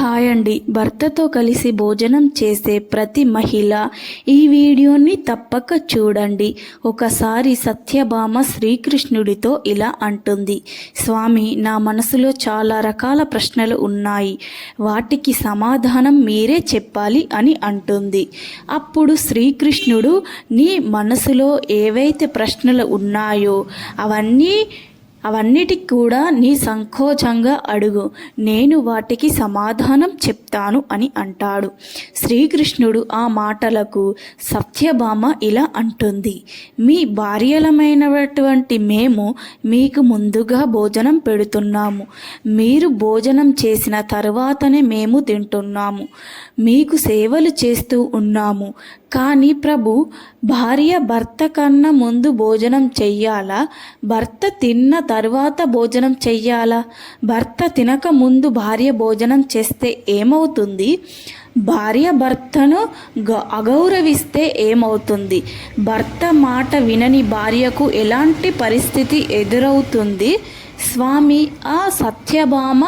Hi అండి భర్తతో కలిసి భోజనం చేసే ప్రతి మహిళ ఈ వీడియోని తప్పక చూడండి. ఒకసారి సత్యభామ శ్రీకృష్ణుడితో ఇలా అంటుంది. స్వామి నా మనసులో చాలా రకాల ప్రశ్నలు ఉన్నాయి. వాటికి సమాధానం మీరే చెప్పాలి అని అంటుంది. అప్పుడు శ్రీకృష్ణుడు నీ మనసులో ఏవైతే ప్రశ్నలు ఉన్నాయో అవన్నీ అవన్నిటికి కూడా నీ సంకోచంగా అడుగు. నేను వాటికి సమాధానం చెప్తాను అని అంటాడు. శ్రీకృష్ణుడు ఆ మాటలకు సత్యభామ ఇలా అంటుంది. మీ భార్యలమైనటువంటి మేము మీకు ముందుగా భోజనం పెడుతున్నాము. మీరు భోజనం చేసిన తర్వాతనే మేము తింటున్నాము. మీకు సేవలు చేస్తూ ఉన్నాము. కానీ ప్రభు భార్య భర్త కన్నా ముందు భోజనం చెయ్యాలా? భర్త తిన్న తర్వాత భోజనం చెయ్యాలా? భర్త తినక ముందు భార్య భోజనం చేస్తే ఏమవుతుంది? భార్య భర్తను గ అగౌరవిస్తే ఏమవుతుంది? భర్త మాట వినని భార్యకు ఎలాంటి పరిస్థితి ఎదురవుతుంది? స్వామి ఆ సత్యభామ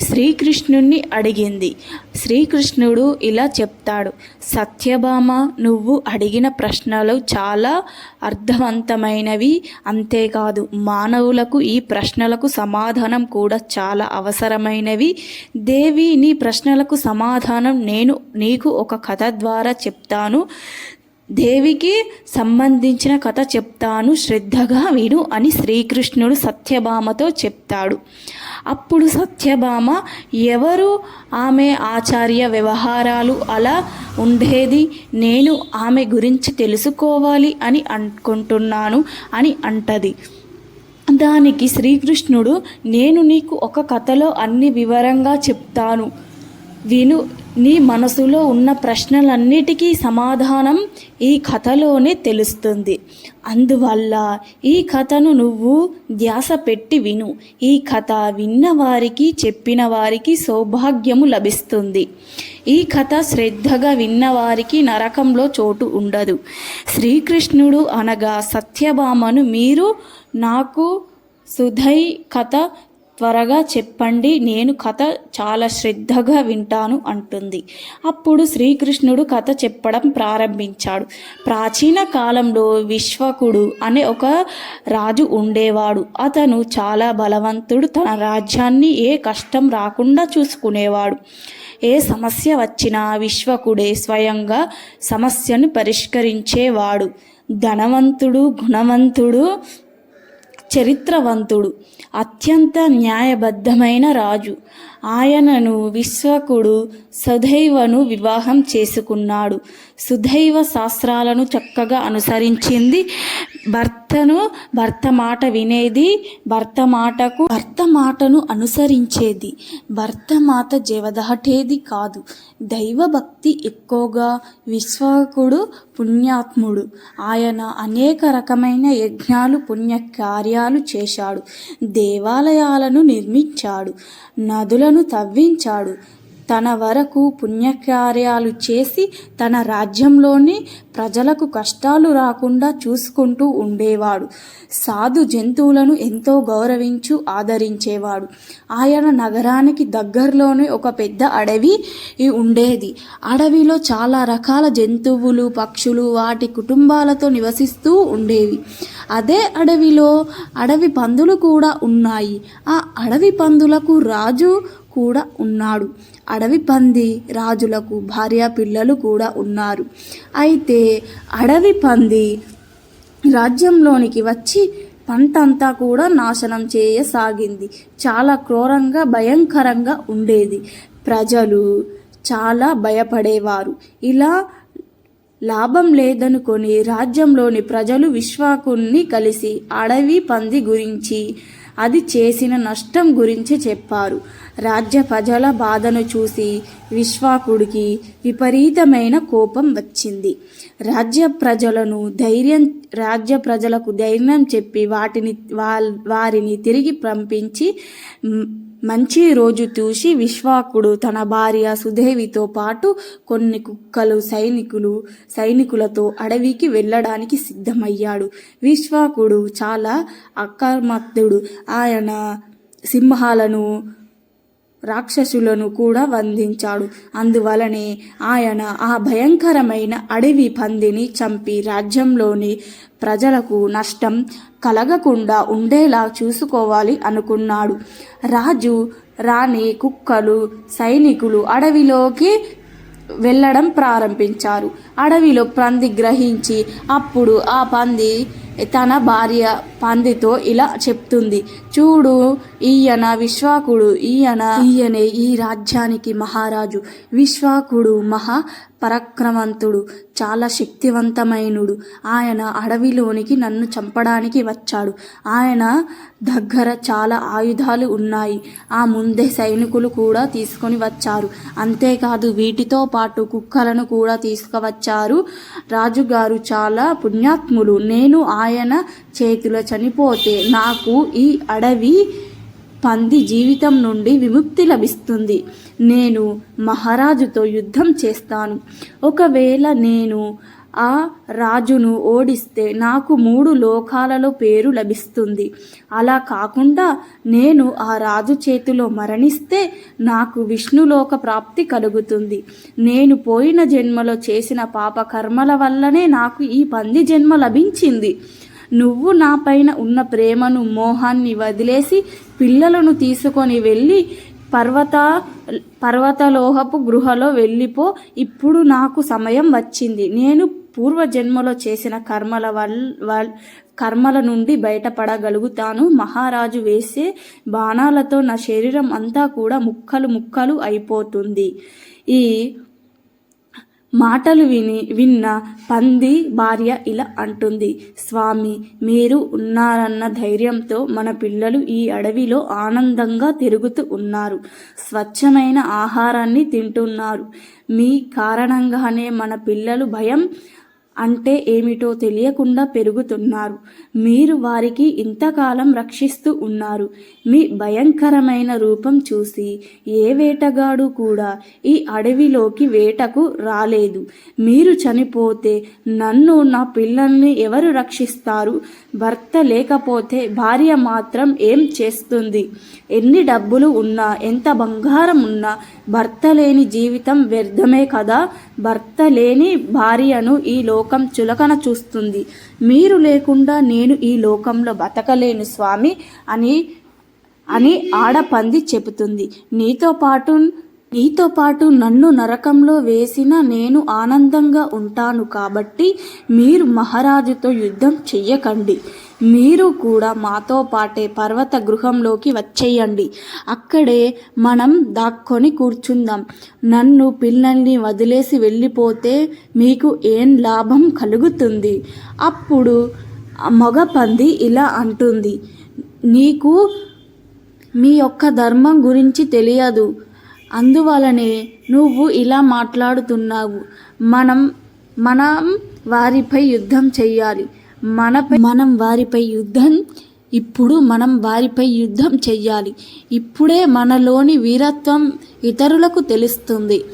శ్రీకృష్ణుణ్ణి అడిగింది. శ్రీకృష్ణుడు ఇలా చెప్తాడు. సత్యభామ నువ్వు అడిగిన ప్రశ్నలు చాలా అర్థవంతమైనవి. అంతేకాదు మానవులకు ఈ ప్రశ్నలకు సమాధానం కూడా చాలా అవసరమైనవి. దేవి నీ ప్రశ్నలకు సమాధానం నేను నీకు ఒక కథ ద్వారా చెప్తాను. దేవికి సంబంధించిన కథ చెప్తాను శ్రద్ధగా విను అని శ్రీకృష్ణుడు సత్యభామతో చెప్తాడు. అప్పుడు సత్యభామ ఎవరు ఆమె ఆచార్య వ్యవహారాలు అలా ఉండేది? నేను ఆమె గురించి తెలుసుకోవాలి అని అనుకుంటున్నాను అని అంటది. దానికి శ్రీకృష్ణుడు నేను నీకు ఒక కథలో అన్ని వివరంగా చెప్తాను. విను నీ మనసులో ఉన్న ప్రశ్నలన్నిటికీ సమాధానం ఈ కథలోనే తెలుస్తుంది. అందువల్ల ఈ కథను నువ్వు ధ్యాస పెట్టి విను. ఈ కథ విన్నవారికి చెప్పిన వారికి సౌభాగ్యము లభిస్తుంది. ఈ కథ శ్రద్ధగా విన్నవారికి నరకంలో చోటు ఉండదు. శ్రీకృష్ణుడు అనగా సత్యభామను మీరు నాకు సుధై కథ త్వరగా చెప్పండి నేను కథ చాలా శ్రద్ధగా వింటాను అంటుంది. అప్పుడు శ్రీకృష్ణుడు కథ చెప్పడం ప్రారంభించాడు. ప్రాచీన కాలంలో విశ్వకుడు అనే ఒక రాజు ఉండేవాడు. అతను చాలా బలవంతుడు తన రాజ్యాన్ని ఏ కష్టం రాకుండా చూసుకునేవాడు. ఏ సమస్య వచ్చినా విశ్వకుడే స్వయంగా సమస్యను పరిష్కరించేవాడు. ధనవంతుడు గుణవంతుడు చరిత్రవంతుడు అత్యంత న్యాయబద్ధమైన రాజు. ఆయనను విశ్వకుడు సుధైవను వివాహం చేసుకున్నాడు. సుధైవ శాస్త్రాలను చక్కగా అనుసరించింది. భర్తను భర్త మాట వినేది భర్త మాటకు భర్త మాటను అనుసరించేది. భర్త మాట జవదాటేది కాదు. దైవభక్తి ఎక్కువగా విశ్వకుడు పుణ్యాత్ముడు. ఆయన అనేక రకమైన యజ్ఞాలు పుణ్య కార్యాలు చేశాడు. దేవాలయాలను నిర్మించాడు. నదుల నదులను తవ్వించాడు. తన వరకు పుణ్యకార్యాలు చేసి తన రాజ్యంలోని ప్రజలకు కష్టాలు రాకుండా చూసుకుంటూ ఉండేవాడు. సాధు జంతువులను ఎంతో గౌరవించు ఆదరించేవాడు. ఆయన నగరానికి దగ్గరలోనే ఒక పెద్ద అడవి ఉండేది. అడవిలో చాలా రకాల జంతువులు పక్షులు వాటి కుటుంబాలతో నివసిస్తూ ఉండేవి. అదే అడవిలో అడవి పందులు కూడా ఉన్నాయి. ఆ అడవి పందులకు రాజు కూడా ఉన్నాడు. అడవి పంది రాజులకు భార్య పిల్లలు కూడా ఉన్నారు. అయితే అడవి పంది రాజ్యంలోనికి వచ్చి పంటంతా కూడా నాశనం చేయసాగింది. చాలా క్రూరంగా భయంకరంగా ఉండేది. ప్రజలు చాలా భయపడేవారు. ఇలా లాభం లేదనుకొని రాజ్యంలోని ప్రజలు విశ్వాకుణ్ణి కలిసి అడవి పంది గురించి అది చేసిన నష్టం గురించి చెప్పారు. రాజ్య ప్రజల బాధను చూసి విశ్వాకుడికి విపరీతమైన కోపం వచ్చింది. రాజ్య ప్రజలను ధైర్యం రాజ్య ప్రజలకు ధైర్యం చెప్పి వాటిని వారిని తిరిగి పంపించి మంచి రోజు చూసి విశ్వాకుడు తన భార్య సుదేవితో పాటు కొన్ని కుక్కలు సైనికులు సైనికులతో అడవికి వెళ్ళడానికి సిద్ధమయ్యాడు. విశ్వాకుడు చాలా అకర్మత్తుడు. ఆయన సింహాలను రాక్షసులను కూడా వంధించాడు అందువలనే ఆయన ఆ భయంకరమైన అడవి పందిని చంపి రాజ్యంలోని ప్రజలకు నష్టం కలగకుండా ఉండేలా చూసుకోవాలి అనుకున్నాడు. రాజు రాణి కుక్కలు సైనికులు అడవిలోకి వెళ్ళడం ప్రారంభించారు. అడవిలో పంది గ్రహించి అప్పుడు ఆ పంది తన భార్య పందితో ఇలా చెప్తుంది. చూడు ఈయన విశ్వాకుడు ఈయన ఈయనే ఈ రాజ్యానికి మహారాజు. విశ్వాకుడు మహా పరాక్రమంతుడు చాలా శక్తివంతమైనడు. ఆయన అడవిలోనికి నన్ను చంపడానికి వచ్చాడు. ఆయన దగ్గర చాలా ఆయుధాలు ఉన్నాయి. ఆ ముందే సైనికులు కూడా తీసుకొని వచ్చారు. అంతేకాదు వీటితో పాటు కుక్కలను కూడా తీసుకువచ్చారు. రాజుగారు చాలా పుణ్యాత్ములు. నేను ఆయన చేతిలో చనిపోతే నాకు ఈ అడవి పంది జీవితం నుండి విముక్తి లభిస్తుంది. నేను మహారాజుతో యుద్ధం చేస్తాను. ఒకవేళ నేను ఆ రాజును ఓడిస్తే నాకు మూడు లోకాలలో పేరు లభిస్తుంది. అలా కాకుండా నేను ఆ రాజు చేతిలో మరణిస్తే నాకు విష్ణులోక ప్రాప్తి కలుగుతుంది. నేను పోయిన జన్మలో చేసిన పాప కర్మల వల్లనే నాకు ఈ పంది జన్మ లభించింది. నువ్వు నా పైన ఉన్న ప్రేమను మోహాన్ని వదిలేసి పిల్లలను తీసుకొని వెళ్ళి పర్వత పర్వతలోహపు గృహలో వెళ్ళిపో. ఇప్పుడు నాకు సమయం వచ్చింది. నేను పూర్వజన్మలో చేసిన కర్మల వల్ కర్మల నుండి బయటపడగలుగుతాను. మహారాజు వేసే బాణాలతో నా శరీరం అంతా కూడా ముక్కలు ముక్కలు అయిపోతుంది. ఈ మాటలు విని విన్న పంది భార్య ఇలా అంటుంది స్వామి మీరు ఉన్నారన్న ధైర్యంతో మన పిల్లలు ఈ అడవిలో ఆనందంగా తిరుగుతూ ఉన్నారు. స్వచ్ఛమైన ఆహారాన్ని తింటున్నారు. మీ కారణంగానే మన పిల్లలు భయం అంటే ఏమిటో తెలియకుండా పెరుగుతున్నారు. మీరు వారికి ఇంతకాలం రక్షిస్తూ ఉన్నారు. మీ భయంకరమైన రూపం చూసి ఏ వేటగాడు కూడా ఈ అడవిలోకి వేటకు రాలేదు. మీరు చనిపోతే నన్ను నా పిల్లల్ని ఎవరు రక్షిస్తారు? భర్త లేకపోతే భార్య మాత్రం ఏం చేస్తుంది? ఎన్ని డబ్బులు ఉన్నా ఎంత బంగారం ఉన్నా భర్త లేని జీవితం వ్యర్థమే కదా? భర్త లేని భార్యను ఈ లోక చులకన చూస్తుంది. మీరు లేకుండా నేను ఈ లోకంలో బతకలేను స్వామి అని అని ఆడపంది చెబుతుంది. నీతో పాటు నీతో పాటు నన్ను నరకంలో వేసిన నేను ఆనందంగా ఉంటాను కాబట్టి మీరు మహారాజుతో యుద్ధం చెయ్యకండి. మీరు కూడా మాతో పాటే పర్వత గృహంలోకి వచ్చేయండి. అక్కడే మనం దాక్కొని కూర్చుందాం. నన్ను పిల్లల్ని వదిలేసి వెళ్ళిపోతే మీకు ఏం లాభం కలుగుతుంది? అప్పుడు మగ పంది ఇలా అంటుంది. నీకు మీ యొక్క ధర్మం గురించి తెలియదు. అందువలనే నువ్వు ఇలా మాట్లాడుతున్నావు. మనం మనం వారిపై యుద్ధం చెయ్యాలి. మనపై మనం వారిపై యుద్ధం ఇప్పుడు మనం వారిపై యుద్ధం చెయ్యాలి. ఇప్పుడే మనలోని వీరత్వం ఇతరులకు తెలుస్తుంది.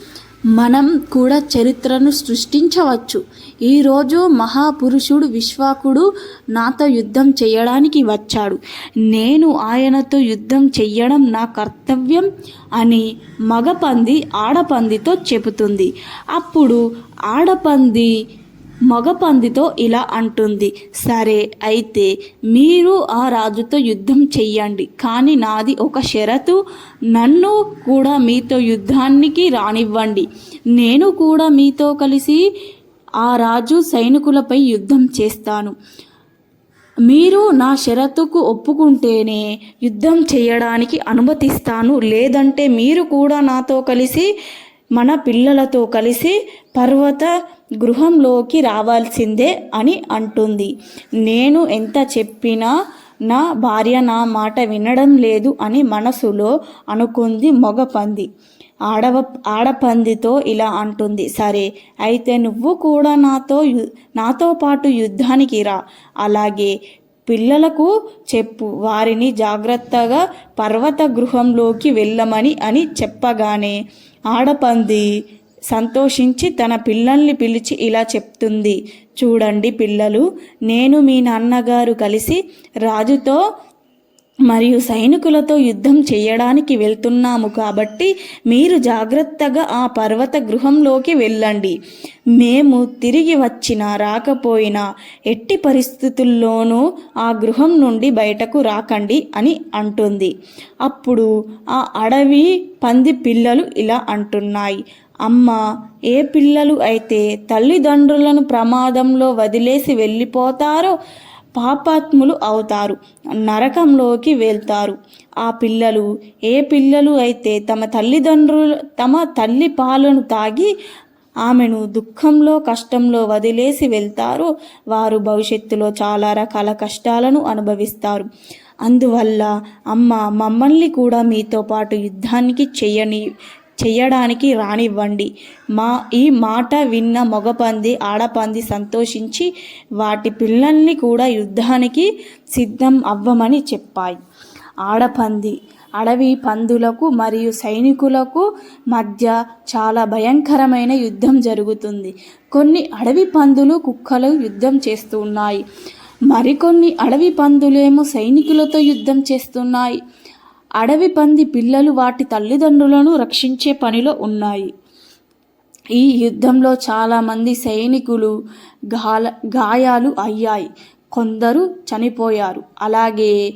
మనం కూడా చరిత్రను సృష్టించవచ్చు. ఈరోజు మహాపురుషుడు విశ్వాకుడు నాతో యుద్ధం చేయడానికి వచ్చాడు. నేను ఆయనతో యుద్ధం చెయ్యడం నా కర్తవ్యం అని మగపంది ఆడపందితో చెబుతుంది. అప్పుడు ఆడపంది మగపందితో ఇలా అంటుంది సరే అయితే మీరు ఆ రాజుతో యుద్ధం చెయ్యండి. కానీ నాది ఒక షరతు. నన్ను కూడా మీతో యుద్ధానికి రానివ్వండి. నేను కూడా మీతో కలిసి ఆ రాజు సైనికులపై యుద్ధం చేస్తాను. మీరు నా షరతుకు ఒప్పుకుంటేనే యుద్ధం చేయడానికి అనుమతిస్తాను. లేదంటే మీరు కూడా నాతో కలిసి మన పిల్లలతో కలిసి పర్వత గృహంలోకి రావాల్సిందే అని అంటుంది. నేను ఎంత చెప్పినా నా భార్య నా మాట వినడం లేదు అని మనసులో అనుకుంది మగ పంది ఆడవ ఆడపందితో ఇలా అంటుంది. సరే అయితే నువ్వు కూడా నాతో నాతో పాటు యుద్ధానికి రా. అలాగే పిల్లలకు చెప్పు. వారిని జాగ్రత్తగా పర్వత గృహంలోకి వెళ్ళమని అని చెప్పగానే ఆడపంది సంతోషించి తన పిల్లల్ని పిలిచి ఇలా చెప్తుంది. చూడండి పిల్లలు నేను మీ నాన్నగారు కలిసి రాజుతో మరియు సైనికులతో యుద్ధం చేయడానికి వెళ్తున్నాము కాబట్టి మీరు జాగ్రత్తగా ఆ పర్వత గృహంలోకి వెళ్ళండి. మేము తిరిగి వచ్చినా రాకపోయినా ఎట్టి పరిస్థితుల్లోనూ ఆ గృహం నుండి బయటకు రాకండి అని అంటుంది. అప్పుడు ఆ అడవి పంది పిల్లలు ఇలా అంటున్నాయి. అమ్మ ఏ పిల్లలు అయితే తల్లిదండ్రులను ప్రమాదంలో వదిలేసి వెళ్ళిపోతారో పాపాత్ములు అవుతారు నరకంలోకి వెళ్తారు. ఆ పిల్లలు ఏ పిల్లలు అయితే తమ తల్లిదండ్రులు తమ తల్లి పాలను తాగి ఆమెను దుఃఖంలో కష్టంలో వదిలేసి వెళ్తారో వారు భవిష్యత్తులో చాలా రకాల కష్టాలను అనుభవిస్తారు. అందువల్ల అమ్మ మమ్మల్ని కూడా మీతో పాటు యుద్ధానికి చేయని చెయ్యడానికి రానివ్వండి. మా ఈ మాట విన్న మగపంది ఆడపంది సంతోషించి వాటి పిల్లల్ని కూడా యుద్ధానికి సిద్ధం అవ్వమని చెప్పాయి. ఆడపంది అడవి పందులకు మరియు సైనికులకు మధ్య చాలా భయంకరమైన యుద్ధం జరుగుతుంది. కొన్ని అడవి పందులు కుక్కలు యుద్ధం చేస్తున్నాయి. మరికొన్ని అడవి పందులేమో సైనికులతో యుద్ధం చేస్తున్నాయి. అడవి పంది పిల్లలు వాటి తల్లిదండ్రులను రక్షించే పనిలో ఉన్నాయి. ఈ యుద్ధంలో చాలామంది సైనికులు గాల గాయాలు అయ్యాయి. కొందరు చనిపోయారు. అలాగే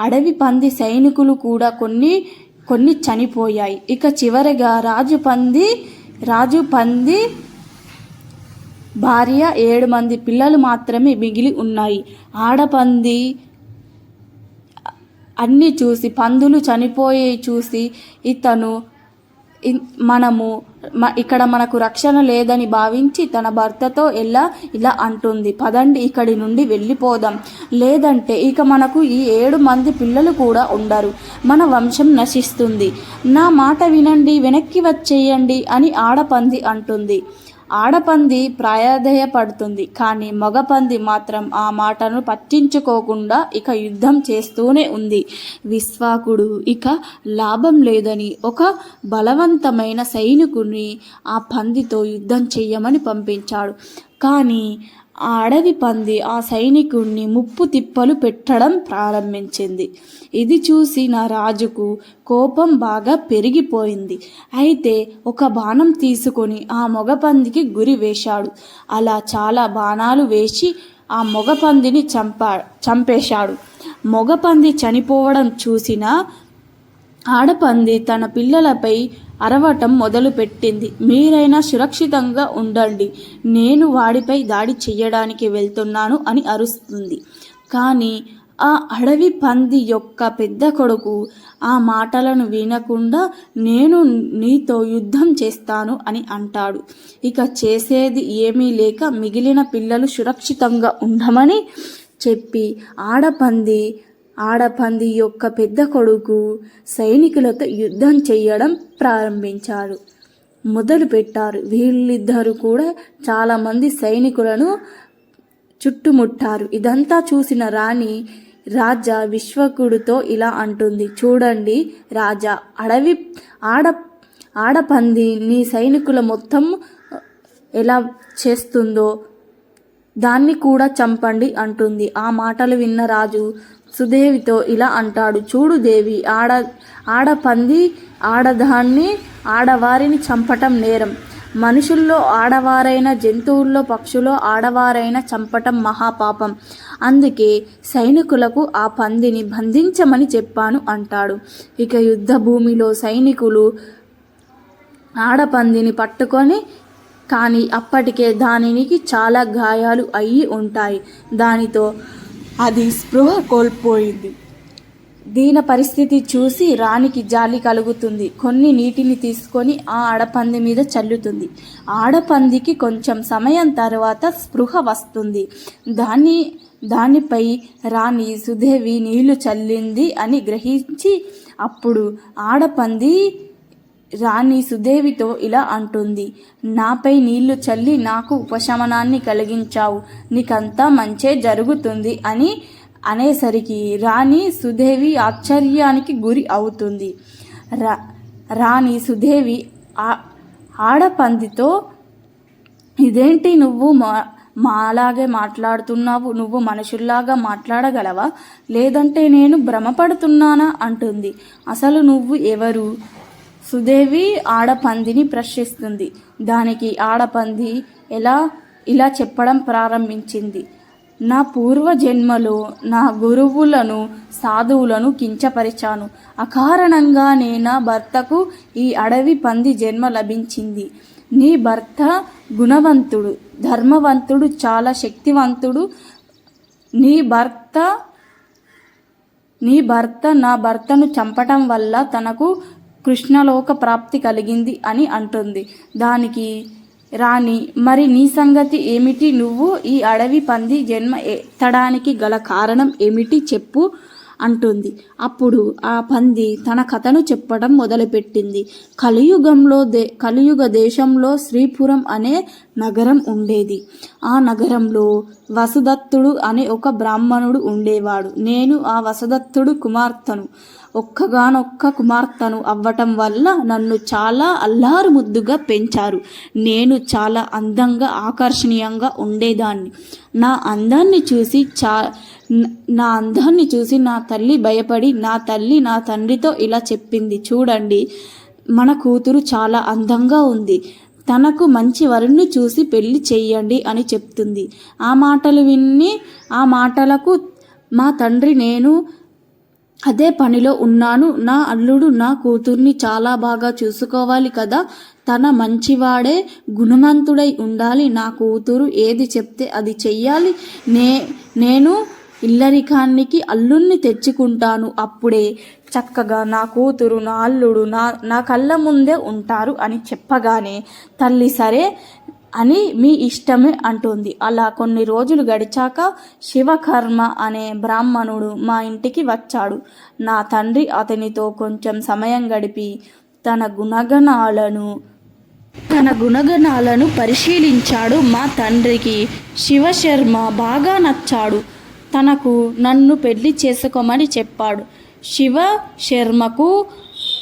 అడవి పంది సైనికులు కూడా కొన్ని కొన్ని చనిపోయాయి. ఇక చివరగా రాజు పంది రాజు పంది భార్య ఏడు మంది పిల్లలు మాత్రమే మిగిలి ఉన్నాయి. ఆడపంది అన్నీ చూసి పందులు చనిపోయి చూసి ఇతను ఇన్- మనము ఇక్కడ మనకు రక్షణ లేదని భావించి తన భర్తతో ఎలా ఇలా అంటుంది. పదండి ఇక్కడి నుండి వెళ్ళిపోదాం. లేదంటే ఇక మనకు ఈ ఏడు మంది పిల్లలు కూడా ఉండరు. మన వంశం నశిస్తుంది. నా మాట వినండి వెనక్కి వచ్చేయండి అని ఆడపంది అంటుంది. ఆడపంది ప్రాయాధేయపడుతుంది కానీ మగపంది మాత్రం ఆ మాటను పట్టించుకోకుండా ఇక యుద్ధం చేస్తూనే ఉంది. విశ్వాకుడు ఇక లాభం లేదని ఒక బలవంతమైన సైనికుని ఆ పందితో యుద్ధం చెయ్యమని పంపించాడు. కానీ ఆ అడవి పంది ఆ సైనికుణ్ణి ముప్పు తిప్పలు పెట్టడం ప్రారంభించింది. ఇది చూసి నా రాజుకు కోపం బాగా పెరిగిపోయింది. అయితే ఒక బాణం తీసుకొని ఆ మొగపందికి గురి వేశాడు. అలా చాలా బాణాలు వేసి ఆ మొగపందిని చంపా చంపేశాడు. మొగపంది చనిపోవడం చూసిన ఆడపంది తన పిల్లలపై అరవటం మొదలుపెట్టింది. మీరైనా సురక్షితంగా ఉండండి. నేను వాడిపై దాడి చెయ్యడానికి వెళ్తున్నాను అని అరుస్తుంది. కానీ ఆ అడవి పంది యొక్క పెద్ద కొడుకు ఆ మాటలను వినకుండా నేను నీతో యుద్ధం చేస్తాను అని అంటాడు. ఇక చేసేది ఏమీ లేక మిగిలిన పిల్లలు సురక్షితంగా ఉండమని చెప్పి ఆడపంది ఆడపంది యొక్క పెద్ద కొడుకు సైనికులతో యుద్ధం చేయడం ప్రారంభించాడు మొదలు పెట్టారు. వీళ్ళిద్దరు కూడా చాలామంది సైనికులను చుట్టుముట్టారు. ఇదంతా చూసిన రాణి రాజా విశ్వకుడితో ఇలా అంటుంది. చూడండి రాజా అడవి ఆడ ఆడపంది నీ సైనికుల మొత్తం ఎలా చేస్తుందో దాన్ని కూడా చంపండి అంటుంది. ఆ మాటలు విన్న రాజు సుదేవితో ఇలా అంటాడు. చూడు దేవి ఆడ ఆడపంది ఆడదాన్ని ఆడవారిని చంపటం నేరం. మనుషుల్లో ఆడవారైన జంతువుల్లో పక్షుల్లో ఆడవారైన చంపటం మహాపాపం. అందుకే సైనికులకు ఆ పందిని బంధించమని చెప్పాను అంటాడు. ఇక యుద్ధ భూమిలో సైనికులు ఆడపందిని పట్టుకొని కానీ అప్పటికే దానికి చాలా గాయాలు అయ్యి ఉంటాయి. దానితో అది స్పృహ కోల్పోయింది. దీన పరిస్థితి చూసి రాణికి జాలి కలుగుతుంది. కొన్ని నీటిని తీసుకొని ఆ ఆడపంది మీద చల్లుతుంది. ఆడపందికి కొంచెం సమయం తర్వాత స్పృహ వస్తుంది. దాని దానిపై రాణి సుదేవి నీళ్ళు చల్లింది అని గ్రహించి అప్పుడు ఆడపంది రాణి సుదేవితో ఇలా అంటుంది నాపై నీళ్ళు చల్లి నాకు ఉపశమనాన్ని కలిగించావు. నీకంతా మంచే జరుగుతుంది అని అనేసరికి రాణి సుదేవి ఆశ్చర్యానికి గురి అవుతుంది. రా రాణి సుదేవి ఆడపందితో ఇదేంటి నువ్వు మా మాలాగే మాట్లాడుతున్నావు? నువ్వు మనుషుల్లాగా మాట్లాడగలవా? లేదంటే నేను భ్రమపడుతున్నానా? అంటుంది. అసలు నువ్వు ఎవరు? సుదేవి ఆడపందిని ప్రశ్నిస్తుంది. దానికి ఆడపంది ఎలా ఇలా చెప్పడం ప్రారంభించింది. నా పూర్వ జన్మలో నా గురువులను సాధువులను కించపరిచాను. అకారణంగా నేను నా భర్తకు ఈ అడవి పంది జన్మ లభించింది. నీ భర్త గుణవంతుడు ధర్మవంతుడు చాలా శక్తివంతుడు. నీ భర్త నీ భర్త నా భర్తను చంపటం వల్ల తనకు కృష్ణలోక ప్రాప్తి కలిగింది అని అంటుంది. దానికి రాణి మరి నీ సంగతి ఏమిటి? నువ్వు ఈ అడవి పంది జన్మ ఎత్తడానికి గల కారణం ఏమిటి చెప్పు అంటుంది. అప్పుడు ఆ పంది తన కథను చెప్పడం మొదలుపెట్టింది. కలియుగంలో దే కలియుగ దేశంలో శ్రీపురం అనే నగరం ఉండేది. ఆ నగరంలో వసుదత్తుడు అనే ఒక బ్రాహ్మణుడు ఉండేవాడు. నేను ఆ వసుదత్తుడు కుమార్తెను. ఒక్కగానొక్క కుమార్తెను అవ్వటం వల్ల నన్ను చాలా అల్లారు ముద్దుగా పెంచారు. నేను చాలా అందంగా ఆకర్షణీయంగా ఉండేదాన్ని. నా అందాన్ని చూసి చా నా అందాన్ని చూసి నా తల్లి భయపడి నా తల్లి నా తండ్రితో ఇలా చెప్పింది. చూడండి మన కూతురు చాలా అందంగా ఉంది. తనకు మంచి వరుణ్ణి చూసి పెళ్ళి చెయ్యండి అని చెప్తుంది. ఆ మాటలు విని ఆ మాటలకు మా తండ్రి నేను అదే పనిలో ఉన్నాను. నా అల్లుడు నా కూతుర్ని చాలా బాగా చూసుకోవాలి కదా. తన మంచివాడే గుణవంతుడై ఉండాలి. నా కూతురు ఏది చెప్తే అది చెయ్యాలి. నే నేను ఇల్లరికానికి అల్లుణ్ణి తెచ్చుకుంటాను. అప్పుడే చక్కగా నా కూతురు నా అల్లుడు నా నా కళ్ళ ముందే ఉంటారు అని చెప్పగానే తల్లి సరే అని మీ ఇష్టమే అంటుంది. అలా కొన్ని రోజులు గడిచాక శివకర్మ అనే బ్రాహ్మణుడు మా ఇంటికి వచ్చాడు. నా తండ్రి అతనితో కొంచెం సమయం గడిపి తన గుణగణాలను తన గుణగణాలను పరిశీలించాడు మా తండ్రికి. శివశర్మ బాగా నచ్చాడు. తనకు నన్ను పెళ్ళి చేసుకోమని చెప్పాడు. శివ శర్మకు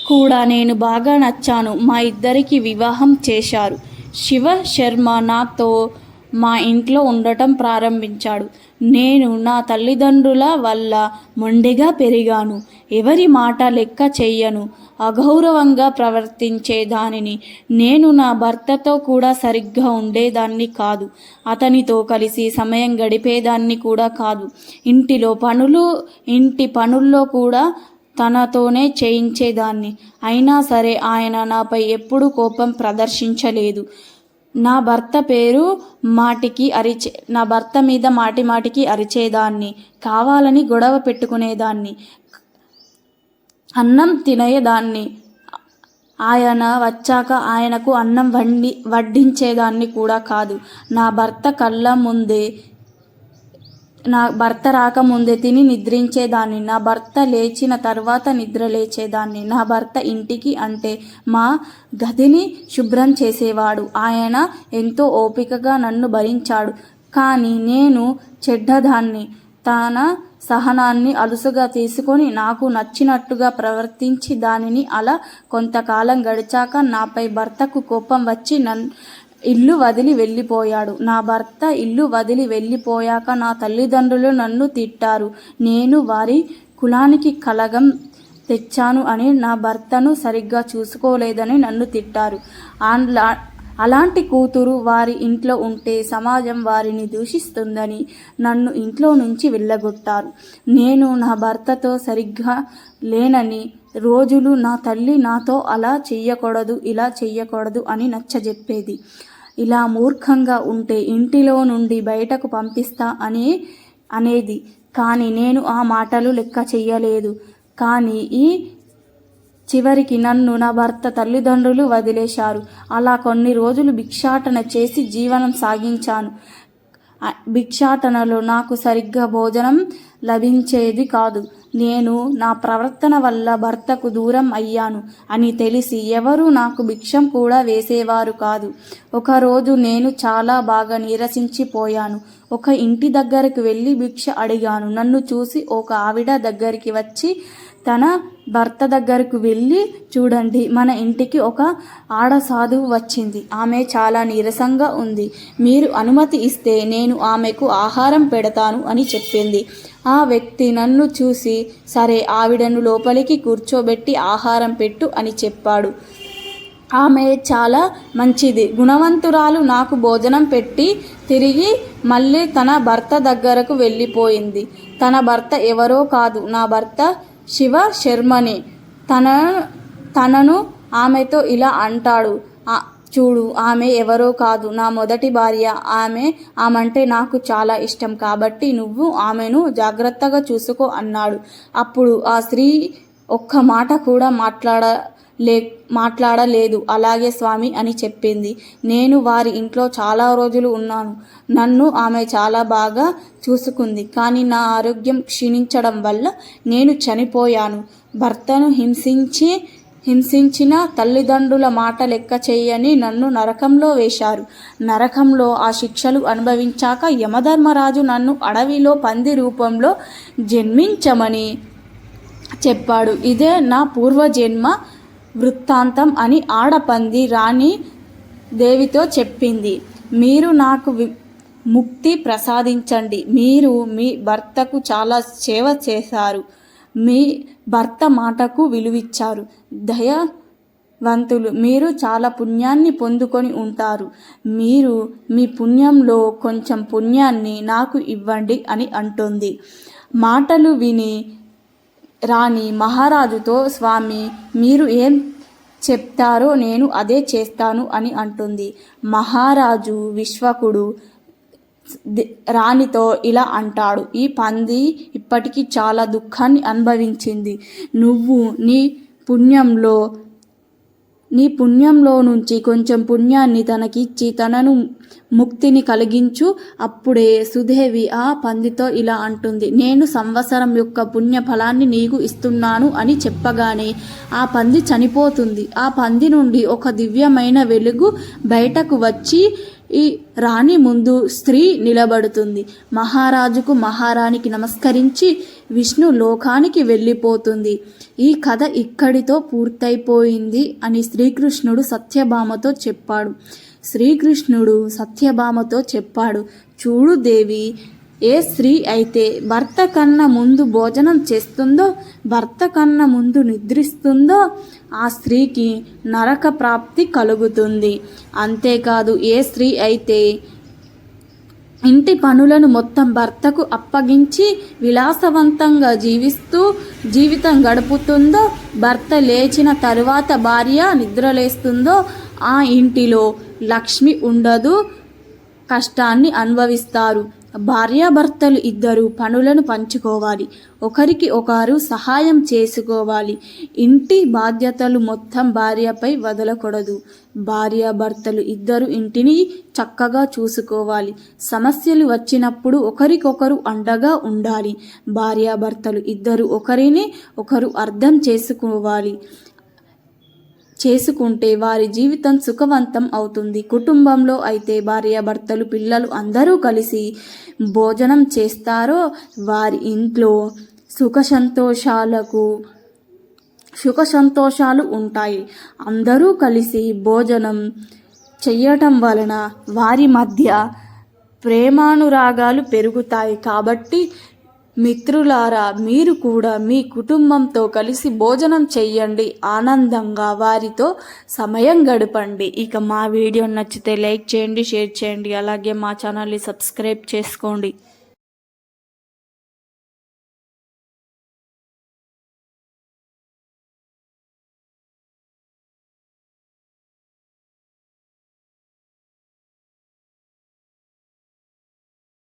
కూడా నేను బాగా నచ్చాను. మా ఇద్దరికి వివాహం చేశారు. శివ శర్మ నాతో మా ఇంట్లో ఉండటం ప్రారంభించాడు. నేను నా తల్లిదండ్రుల వల్ల మొండిగా పెరిగాను. ఎవరి మాట లెక్క చెయ్యను. అగౌరవంగా ప్రవర్తించే దానిని నేను నా భర్తతో కూడా సరిగ్గా ఉండేదాన్ని కాదు. అతనితో కలిసి సమయం గడిపేదాన్ని కూడా కాదు. ఇంటిలో పనులు ఇంటి పనుల్లో కూడా తనతోనే చేయించేదాన్ని. అయినా సరే ఆయన నాపై ఎప్పుడూ కోపం ప్రదర్శించలేదు. నా భర్త పేరు మాటికి అరిచే నా భర్త మీద మాటి మాటికి అరిచేదాన్ని కావాలని గొడవ పెట్టుకునేదాన్ని అన్నం తినేదాన్ని ఆయన వచ్చాక ఆయనకు అన్నం వండి వడ్డించేదాన్ని కూడా కాదు. నా భర్త కళ్ళ ముందే నా భర్త రాకముందే తిని నిద్రించేదాన్ని నా భర్త లేచిన తర్వాత నిద్ర లేచేదాన్ని నా భర్త ఇంటికి అంటే మా గదిని శుభ్రం చేసేవాడు. ఆయన ఎంతో ఓపికగా నన్ను భరించాడు. కానీ నేను చెడ్డదాన్ని. తన సహనాన్ని అలుసుగా తీసుకొని నాకు నచ్చినట్టుగా ప్రవర్తించి దానిని అలా కొంతకాలం గడిచాక నాపై భర్తకు కోపం వచ్చి నన్ను ఇల్లు వదిలి వెళ్ళిపోయాడు. నా భర్త ఇల్లు వదిలి వెళ్ళిపోయాక నా తల్లిదండ్రులు నన్ను తిట్టారు. నేను వారి కులానికి కలగం తెచ్చాను అని నా భర్తను సరిగ్గా చూసుకోలేదని నన్ను తిట్టారు. ఆన్లా అలాంటి కూతురు వారి ఇంట్లో ఉంటే సమాజం వారిని దూషిస్తుందని నన్ను ఇంట్లో నుంచి వెళ్ళగొట్టారు. నేను నా భర్తతో సరిగ్గా లేనని రోజులు నా తల్లి నాతో అలా చెయ్యకూడదు ఇలా చెయ్యకూడదు అని నచ్చజెప్పేది. ఇలా మూర్ఖంగా ఉంటే ఇంటిలో నుండి బయటకు పంపిస్తా అని అనేది. కానీ నేను ఆ మాటలు లెక్క చెయ్యలేదు. కానీ ఈ చివరికి నన్ను నా భర్త తల్లిదండ్రులు వదిలేశారు. అలా కొన్ని రోజులు భిక్షాటన చేసి జీవనం సాగించాను. భిక్షాటనలో నాకు సరిగ్గా భోజనం లభించేది కాదు. నేను నా ప్రవర్తన వల్ల భర్తకు దూరం అయ్యాను అని తెలిసి ఎవరూ నాకు భిక్షం కూడా వేసేవారు కాదు. ఒకరోజు నేను చాలా బాగా నీరసించిపోయాను. ఒక ఇంటి దగ్గరకు వెళ్ళి భిక్ష అడిగాను. నన్ను చూసి ఒక ఆవిడ దగ్గరికి వచ్చి తన భర్త దగ్గరకు వెళ్ళి చూడండి మన ఇంటికి ఒక ఆడ సాధువు వచ్చింది. ఆమె చాలా నీరసంగా ఉంది. మీరు అనుమతి ఇస్తే నేను ఆమెకు ఆహారం పెడతాను అని చెప్పింది. ఆ వ్యక్తి నన్ను చూసి సరే ఆవిడను లోపలికి కూర్చోబెట్టి ఆహారం పెట్టు అని చెప్పాడు. ఆమె చాలా మంచిది. గుణవంతురాలు నాకు భోజనం పెట్టి తిరిగి మళ్ళీ తన భర్త దగ్గరకు వెళ్ళిపోయింది. తన భర్త ఎవరో కాదు. నా భర్త శివ శర్మని తన తనను ఆమెతో ఇలా అంటాడు. "ఆ- చూడు ఆమె ఎవరో కాదు నా మొదటి భార్య. ఆమె ఆమంటే నాకు చాలా ఇష్టం కాబట్టి నువ్వు ఆమెను జాగ్రత్తగా చూసుకో అన్నాడు. అప్పుడు ఆ స్త్రీ ఒక్క మాట కూడా మాట్లాడ లే మాట్లాడలేదు. అలాగే స్వామి అని చెప్పింది. నేను వారి ఇంట్లో చాలా రోజులు ఉన్నాను. నన్ను ఆమె చాలా బాగా చూసుకుంది కానీ నా ఆరోగ్యం క్షీణించడం వల్ల నేను చనిపోయాను. భర్తను హింసించి హింసించిన తల్లిదండ్రుల మాట లెక్క చేయని నన్ను నరకంలో వేశారు. నరకంలో ఆ శిక్షలు అనుభవించాక యమధర్మరాజు నన్ను అడవిలో పంది రూపంలో జన్మించమని చెప్పాడు. ఇదే నా పూర్వజన్మ వృత్తాంతం అని ఆడపంది రాణి దేవితో చెప్పింది. మీరు నాకు వి- ముక్తి ప్రసాదించండి. మీరు మీ భర్తకు చాలా సేవ చేశారు. మీ భర్త మాటకు విలువిచ్చారు. దయవంతులు మీరు చాలా పుణ్యాన్ని పొందుకొని ఉంటారు. మీరు మీ పుణ్యంలో కొంచెం పుణ్యాన్ని నాకు ఇవ్వండి అని అంటుంది. మాటలు విని రాణి మహారాజుతో స్వామి మీరు ఏం చెప్తారో నేను అదే చేస్తాను అని అంటుంది. మహారాజు విశ్వకుడు రాణితో ఇలా అంటాడు ఈ పంది ఇప్పటికీ చాలా దుఃఖాన్ని అనుభవించింది. నువ్వు నీ పుణ్యంలో నీ పుణ్యంలో నుంచి కొంచెం పుణ్యాన్ని తనకిచ్చి తనను ముక్తిని కలిగించు. అప్పుడే సుదేవి ఆ పందితో ఇలా అంటుంది నేను సంవత్సరం యొక్క పుణ్య ఫలాన్ని నీకు ఇస్తున్నాను అని చెప్పగానే ఆ పంది చనిపోతుంది. ఆ పంది నుండి ఒక దివ్యమైన వెలుగు బయటకు వచ్చి ఈ రాణి ముందు స్త్రీ నిలబడుతుంది. మహారాజుకు మహారాణికి నమస్కరించి విష్ణు లోకానికి వెళ్ళిపోతుంది. ఈ కథ ఇక్కడితో పూర్తయిపోయింది అని శ్రీకృష్ణుడు సత్యభామతో చెప్పాడు. శ్రీకృష్ణుడు సత్యభామతో చెప్పాడు చూడు దేవి ఏ స్త్రీ అయితే భర్త కన్నా ముందు భోజనం చేస్తుందో భర్త కన్నా ముందు నిద్రిస్తుందో ఆ స్త్రీకి నరక ప్రాప్తి కలుగుతుంది. అంతేకాదు ఏ స్త్రీ అయితే ఇంటి పనులను మొత్తం భర్తకు అప్పగించి విలాసవంతంగా జీవిస్తూ జీవితం గడుపుతుందో భర్త లేచిన తరువాత భార్య నిద్రలేస్తుందో ఆ ఇంటిలో లక్ష్మి ఉండదు కష్టాన్ని అనుభవిస్తారు. భార్యాభర్తలు ఇద్దరు పనులను పంచుకోవాలి. ఒకరికి ఒకరు సహాయం చేసుకోవాలి. ఇంటి బాధ్యతలు మొత్తం భార్యపై వదలకూడదు. భార్యాభర్తలు ఇద్దరు ఇంటిని చక్కగా చూసుకోవాలి. సమస్యలు వచ్చినప్పుడు ఒకరికొకరు అండగా ఉండాలి. భార్యాభర్తలు ఇద్దరు ఒకరిని ఒకరు అర్థం చేసుకోవాలి. చేసుకుంటే వారి జీవితం సుఖవంతం అవుతుంది. కుటుంబంలో అయితే భార్యాభర్తలు పిల్లలు అందరూ కలిసి భోజనం చేస్తారో వారి ఇంట్లో సుఖ సంతోషాలకు సుఖ సంతోషాలు ఉంటాయి. అందరూ కలిసి భోజనం చెయ్యటం వలన వారి మధ్య ప్రేమానురాగాలు పెరుగుతాయి. కాబట్టి మిత్రులారా మీరు కూడా మీ కుటుంబంతో కలిసి భోజనం చెయ్యండి. ఆనందంగా వారితో సమయం గడపండి. ఇక మా వీడియో నచ్చితే లైక్ చేయండి షేర్ చేయండి. అలాగే మా ఛానల్ని సబ్స్క్రైబ్ చేసుకోండి.